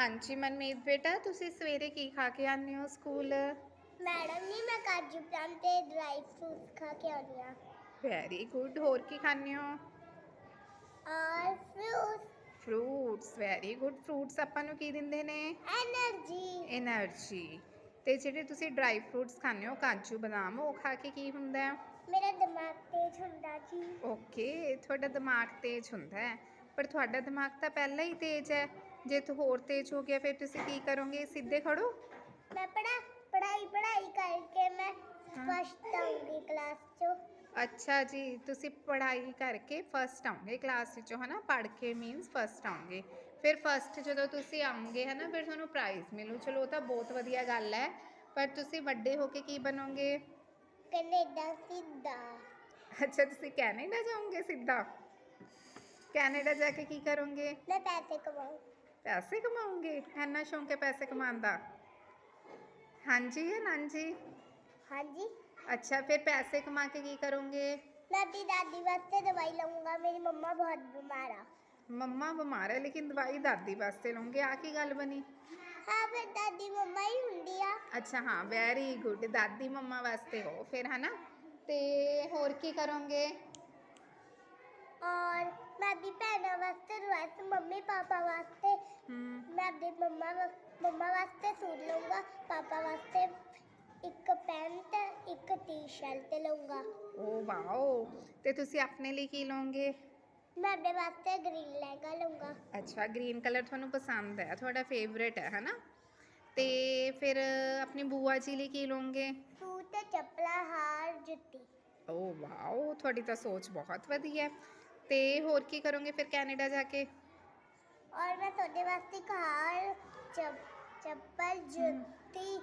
ਹਾਂਜੀ ਮਨਮੀਤ ਬੇਟਾ ਤੁਸੀਂ ਸਵੇਰੇ ਕੀ ਖਾ ਕੇ ਆਉਂਦੇ ਹੋ ਸਕੂਲ? ਮੈਡਮ ਜੀ ਮੈਂ ਕਾਜੂ ਬਦਾਮ ਤੇ ਡਰਾਈ ਫਰੂਟਸ ਖਾ ਕੇ ਆਉਂਦੀ ਆ ਵੈਰੀ ਗੁੱਡ ਹੋਰ ਕੀ ਖਾਂਦੇ ਹੋ? ਔਰ fruits fruits very good fruits ਆਪਾਂ ਨੂੰ ਕੀ ਦਿੰਦੇ ਨੇ? એનર્ਜੀ એનર્ਜੀ ਤੇ ਜਿਹੜੇ ਤੁਸੀਂ ਡਰਾਈ ਫਰੂਟਸ ਖਾਂਦੇ ਹੋ ਕਾਜੂ ਬਦਾਮ ਉਹ ਖਾ ਕੇ ਕੀ ਹੁੰਦਾ? ਹੈ ਮੇਰਾ ਦਿਮਾਗ ਤੇਜ਼ ਹੁੰਦਾ ਜੀ। ਓਕੇ ਤੁਹਾਡਾ ਦਿਮਾਗ ਤੇਜ਼ ਹੁੰਦਾ ਹੈ। ਪਰ ਤੁਹਾਡਾ ਦਿਮਾਗ ਤਾਂ ਪਹਿਲਾਂ ਹੀ ਤੇਜ਼ ਹੈ। ਜੇ ਤੂੰ ਹੋਰ ਤੇਜ਼ ਹੋ ਗਿਆ ਫਿਰ ਤੁਸੀਂ ਕੀ ਕਰੋਗੇ? ਸਿੱਧੇ ਖੜੋ। ਮੈਂ ਪੜਾ ਪੜਾਈ ਪੜਾਈ ਕਰਕੇ ਮੈਂ। ਫਸਟ ਆਉਂਗੀ ਕਲਾਸ ਚੋਂ। ਅੱਛਾ ਜੀ ਤੁਸੀਂ ਪੜ੍ਹਾਈ ਕਰਕੇ ਫਸਟ ਆਉਂਗੇ ਕਲਾਸ ਵਿੱਚੋਂ ਹਨਾ? ਪੜ੍ਹ ਕੇ ਮੀਨਸ ਫਸਟ ਆਉਂਗੇ। ਫਿਰ ਫਸਟ ਜਦੋਂ ਤੁਸੀਂ ਆਉਂਗੇ ਹਨਾ ਫਿਰ ਤੁਹਾਨੂੰ ਪ੍ਰਾਈਜ਼ ਮਿਲੂ। ਚਲੋ ਉਹ ਤਾਂ ਬਹੁਤ ਵਧੀਆ ਗੱਲ ਹੈ। ਪਰ ਤੁਸੀਂ ਵੱਡੇ ਹੋ ਕੇ ਕੀ ਬਣੋਗੇ? ਕੈਨੇਡਾ ਸਿੱਧਾ। ਅੱਛਾ ਤੁਸੀਂ ਕੈਨੇਡਾ ਜਾਓਗੇ ਸਿੱਧਾ? ਕੈਨੇਡਾ ਜਾ ਕੇ ਕੀ ਕਰੋਗੇ? ਮੈਂ ਪੈਸੇ ਕਮਾਉਂ ਪੈਸੇ ਕਮਾਓਗੇ ਇੰਨਾ ਸ਼ੌਂਕ ਹੈ ਪੈਸੇ ਕਮਾਉਣ ਦਾ। ਹਾਂਜੀ ਹੈ ਨਾਂਜੀ ਹਾਂਜੀ। ਅੱਛਾ ਫਿਰ ਪੈਸੇ ਕਮਾ ਕੇ ਕੀ ਕਰੋਗੇ? ਮੈਂ ਆਪਣੀ ਦਾਦੀ ਵਾਸਤੇ ਦਵਾਈ ਲਵਾਂਗਾ ਮੇਰੀ ਮੰਮਾ ਬਹੁਤ ਬਿਮਾਰ ਆ। ਮੰਮਾ ਬਿਮਾਰ ਹੈ ਲੇਕਿਨ ਦਵਾਈ ਦਾਦੀ ਵਾਸਤੇ ਲਵਾਂਗੇ ਆ ਕੀ ਗੱਲ ਬਣੀ? ਹਾਂ ਫਿਰ ਦਾਦੀ ਮੰਮਾ ਹੀ ਹੁੰਦੀ ਆ। ਅੱਛਾ ਹਾਂ ਵੈਰੀ ਗੁੱਡ ਦਾਦੀ ਮੰਮਾ ਵਾਸਤੇ ਹੋ ਫਿਰ ਹਨਾ? ਤੇ ਹੋਰ ਕੀ ਕਰੋਗੇ? ਔਰ ਮੈਂ ਆਪਣੀ ਭੈਣਾਂ ਵਾਸਤੇ ਡਰੈਸ ਮੰਮੀ ਪਾਪਾ ਵਾਸਤੇ। ਹਮ ਮੈਂ ਆਪਣੇ ਮੰਮਾ ਵਾ- ਮੰਮਾ ਵਾਸਤੇ ਸੂਟ ਲਵਾਂਗਾ ਪਾਪਾ ਵਾਸਤੇ ਇੱਕ ਪੈਂਟ ਇੱਕ ਟੀ-ਸ਼ਰਟ ਲਵਾਂਗਾ ਓ ਵਾਓ ਤੇ ਤੁਸੀਂ ਆਪਣੇ ਲਈ ਕੀ ਲਓਗੇ? ਮੈਂ ਆਪਣੇ ਵਾਸਤੇ ਗ੍ਰੀਨ ਲਹਿੰਗਾ ਲਵਾਂਗਾ ਅੱਛਾ ਗ੍ਰੀਨ ਕਲਰ ਤੁਹਾਨੂੰ ਪਸੰਦ ਹੈ ਤੁਹਾਡਾ ਫੇਵਰੇਟ ਹੈ ਹਨਾ? ਤੇ ਫਿਰ ਆਪਣੀ ਬੂਆ ਜੀ ਲਈ ਕੀ ਲਓਗੇ? ਸੂਟ ਚੱਪਲਾਂ ਹਾਰ ਜੁੱਤੀ। ਓ ਵਾਓ ਤੁਹਾਡੀ ਤਾਂ ਸੋਚ ਬਹੁਤ ਵਧੀਆ। ਹੈ ਤੇ ਹੋਰ ਕੀ ਕਰੋਗੇ ਫਿਰ ਕੈਨੇਡਾ ਜਾ ਕੇ? ਔਰ ਮੈਂ ਤੁਹਾਡੇ ਵਾਸਤੇ ਇੱਕ ਹਾਰ ਚੱਪ- ਚੱਪਲ ਜੁੱਤੀ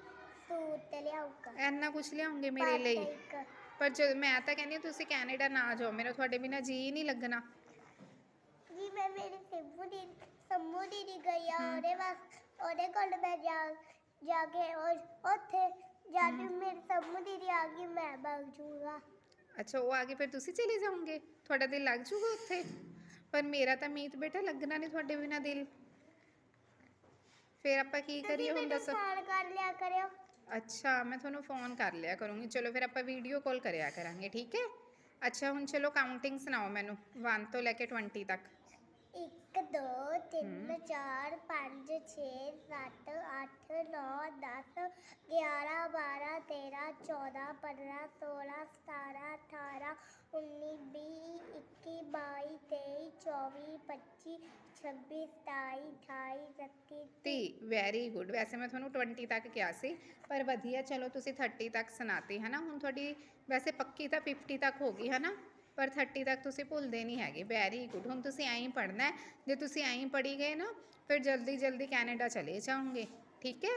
ਸੂਟ ਲਿਆਊਂਗਾ। ਐਨਾ ਕੁਝ ਲਿਆਉਂਗੇ ਮੇਰੇ ਲਈ। ਪਰ ਜਦ ਮੈਂ ਤਾਂ ਕਹਿੰਦੀ ਹਾਂ ਤੁਸੀਂ ਕੈਨੇਡਾ ਨਾ ਜਾਓ ਮੇਰਾ ਤੁਹਾਡੇ ਬਿਨਾ ਜੀ ਨਹੀਂ ਲੱਗਣਾ। ਜੀ ਮੈਂ ਮੇਰੀ ਸਿੰਮੂ ਦੀ ਸੰਮੂ ਦੀ ਦੀ ਗਈ ਆ ਹਮ। ਉਹਦੇ ਵਾਸ ਉਹਦੇ ਕੋਲ ਮੈਂ ਜਾ ਜਾ ਕੇ ਉਹ ਉੱਥੇ ਜਾ ਕੇ ਮੇਰੀ ਸੰਮੂ ਦੀ ਆ ਗਈ ਮੈਂ ਭੱਜ ਜੂਗਾ। ਅੱਛਾ ਉਹ ਆ ਗਏ ਫਿਰ ਤੁਸੀਂ ਚਲੇ ਜਾਓਗੇ? ਤੁਹਾਡਾ ਦਿਲ ਲੱਗ ਜੂਗਾ ਉੱਥੇ? ਪਰ ਮੇਰਾ ਤਾਂ ਮੀਤ ਬੇਟਾ ਲੱਗਣਾ ਨਹੀਂ ਤੁਹਾਡੇ ਬਿਨਾ ਦਿਲ। ਫਿਰ ਆਪਾਂ ਕੀ ਕਰੀਏ ਹੁਣ ਦੱਸੋ? ਫੋਨ ਕਰ ਲਿਆ ਕਰਿਓ। ਅੱਛਾ ਮੈਂ ਤੁਹਾਨੂੰ ਫੋਨ ਕਰ ਲਿਆ ਕਰੂੰਗੀ। ਚਲੋ ਫਿਰ ਆਪਾਂ ਵੀਡੀਓ ਕਾਲ ਕਰਿਆ ਕਰਾਂਗੇ ਠੀਕ ਹੈ? ਅੱਛਾ ਹੁਣ ਚਲੋ ਕਾਊਂਟਿੰਗ ਸੁਣਾਓ ਮੈਨੂੰ। 1 ਤੋਂ ਲੈ ਕੇ 20 ਤੱਕ। 1 2 3 4 5 6 7 8 9 10 11 12 13 14 15 16 17 18 19 20 21 22 23 24 25 26 27 28 29 ਤੀ ਵੈਰੀ ਗੁੱਡ ਵੈਸੇ ਮੈਂ ਤੁਹਾਨੂੰ 20 ਤੱਕ ਕਿਹਾ ਸੀ, ਪਰ ਵਧੀਆ, ਚਲੋ ਤੁਸੀਂ 30 ਤੱਕ ਸੁਣਾਤੀ ਹੈ ਨਾ ਹੁਣ ਤੁਹਾਡੀ ਵੈਸੇ ਪੱਕੀ ਤਾਂ 50 ਤੱਕ ਹੋ ਗਈ ਹੈ ਨਾ ਪਰ 30 ਤੱਕ ਤੁਸੀਂ ਭੁੱਲਦੇ ਨਹੀਂ ਹੈਗੇ। ਵੈਰੀ ਗੁੱਡ ਹੁਣ ਤੁਸੀਂ ਐਂ ਹੀ ਪੜ੍ਹਨਾ ਜੇ ਤੁਸੀਂ ਐਂ ਹੀ ਪੜ੍ਹੀ ਗਏ ਨਾ, ਫਿਰ ਜਲਦੀ ਜਲਦੀ ਕੈਨੇਡਾ ਚਲੇ ਜਾਓਗੇ। ਠੀਕ ਹੈ?